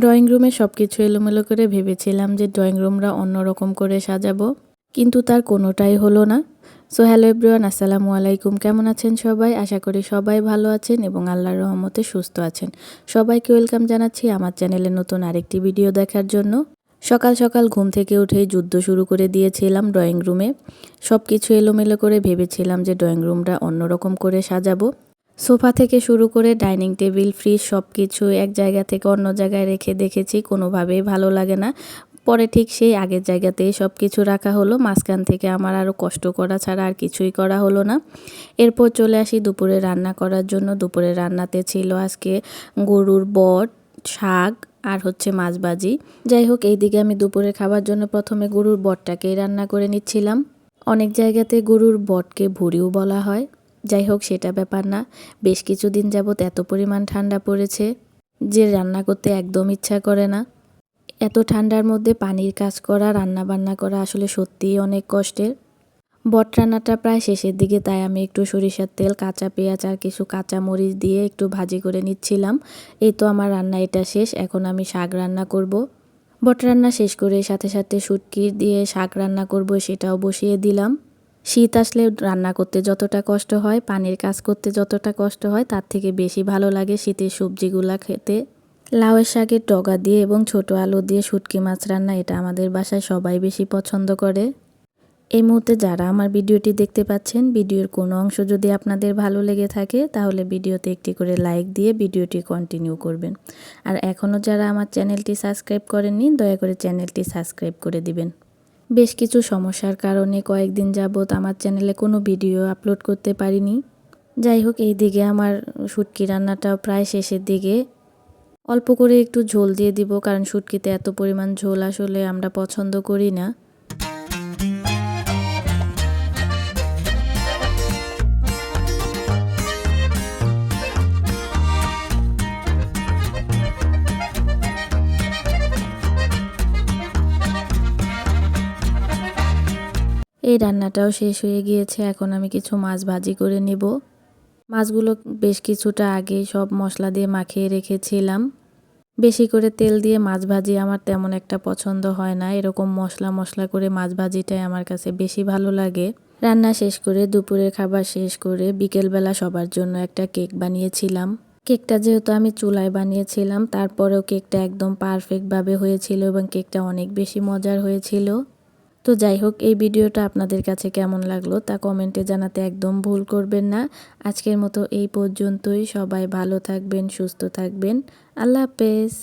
Drawing রুমে সব কিছু এলোমেলো করে ভেবেছিলাম যে ড্রয়িং রুমরা অন্যরকম করে সাজাবো, কিন্তু তার কোনোটাই হলো না। সো হ্যালো এভরিওয়ান আসসালামু আলাইকুম। কেমন আছেন সবাই? আশা করি সবাই ভালো আছেন এবং আল্লাহর রহমতে সুস্থ আছেন। সবাইকে ওয়েলকাম জানাচ্ছি আমার চ্যানেলে নতুন আরেকটি ভিডিও দেখার জন্য। সকাল সকাল ঘুম থেকে উঠেই যুদ্ধ শুরু করে দিয়েছিলাম ড্রয়িং রুমে সব কিছু এলোমেলো করে ভেবেছিলাম যে ড্রয়িং রুমটা অন্যরকম করে সাজাবো। সোফা থেকে শুরু করে ডাইনিং টেবিল, ফ্রিজ সব কিছু এক জায়গা থেকে অন্য জায়গায় রেখে দেখেছি, কোনোভাবেই ভালো লাগে না। পরে ঠিক সেই আগের জায়গাতেই সব কিছু রাখা হলো, মাঝখান থেকে আমার আরও কষ্ট করা ছাড়া আর কিছুই করা হলো না। এরপর চলে আসি দুপুরে রান্না করার জন্য। দুপুরে রান্নাতে ছিল আজকে গরুর বট, শাক আর হচ্ছে মাছ ভাজি। যাই হোক, এইদিকে আমি দুপুরে খাবার জন্য প্রথমে গরুর বটটাকেই রান্না করে নিচ্ছিলাম। অনেক জায়গাতে গরুর বটকে ভুড়িও বলা হয়। যাই হোক, সেটা ব্যাপার না। বেশ কিছুদিন যাবৎ এত পরিমাণ ঠান্ডা পড়েছে যে রান্না করতে একদম ইচ্ছা করে না। এত ঠান্ডার মধ্যে পানির কাজ করা রান্না বান্না করা আসলে সত্যিই অনেক কষ্টের। বট রান্নাটা প্রায় শেষের দিকে, তাই আমি একটু সরিষার তেল, কাঁচা পেঁয়াজ আর কিছু কাঁচা মরিচ দিয়ে একটু ভাজি করে নিচ্ছিলাম। এই তো আমার রান্না এটা শেষ, এখন আমি শাক রান্না করব। বট রান্না শেষ করে সাথে সাথে শুটকি দিয়ে শাক রান্না করব, সেটাও বসিয়ে দিলাম। শীত আসলে রান্না করতে যতটা কষ্ট হয়, পানির কাজ করতে যতটা কষ্ট হয়, তার থেকে বেশি ভালো লাগে শীতের সবজিগুলা খেতে। লাউয়ের শাকের টগা দিয়ে এবং ছোট আলু দিয়ে শুটকি মাছ রান্না, এটা আমাদের বাসায় সবাই বেশি পছন্দ করে। এই মুহূর্তে যারা আমার ভিডিওটি দেখতে পাচ্ছেন, ভিডিওর কোনো অংশ যদি আপনাদের ভালো লেগে থাকে, তাহলে ভিডিওতে একটি করে লাইক দিয়ে ভিডিওটি কন্টিনিউ করবেন। আর এখনও যারা আমার চ্যানেলটি সাবস্ক্রাইব করেননি, দয়া করে চ্যানেলটি সাবস্ক্রাইব করে দিবেন। বেশ কিছু সমস্যার কারণে কয়েকদিন যাবৎ আমার চ্যানেলে কোনো ভিডিও আপলোড করতে পারিনি। যাই হোক, এই দিকে আমার শুটকি রান্নাটা প্রায় শেষের দিকে। অল্প করে একটু ঝোল দিয়ে দিব, কারণ শুটকিতে এত পরিমাণ ঝোল আসলে আমরা পছন্দ করি না। এই রান্নাটাও শেষ হয়ে গিয়েছে, এখন আমি কিছু মাছ ভাজি করে নেব। মাছগুলো বেশ কিছুটা আগে সব মশলা দিয়ে মাখিয়ে রেখেছিলাম। বেশি করে তেল দিয়ে মাছ ভাজি আমার তেমন একটা পছন্দ হয় না, এরকম মশলা মশলা করে মাছ ভাজিটাই আমার কাছে বেশি ভালো লাগে। রান্না শেষ করে দুপুরের খাবার শেষ করে বিকেলবেলা সবার জন্য একটা কেক বানিয়েছিলাম। কেকটা যেহেতু আমি চুলায় বানিয়েছিলাম, তারপরেও কেকটা একদম পারফেক্টভাবে হয়েছিল এবং কেকটা অনেক বেশি মজার হয়েছিল। তো যাই হোক, এই ভিডিওটা আপনাদের কাছে কেমন লাগল তা কমেন্টে জানাতে একদম ভুল করবেন না। আজকের মতো এই পর্যন্তই। সবাই ভালো থাকবেন, সুস্থ থাকবেন। আল্লাহ হাফেজ।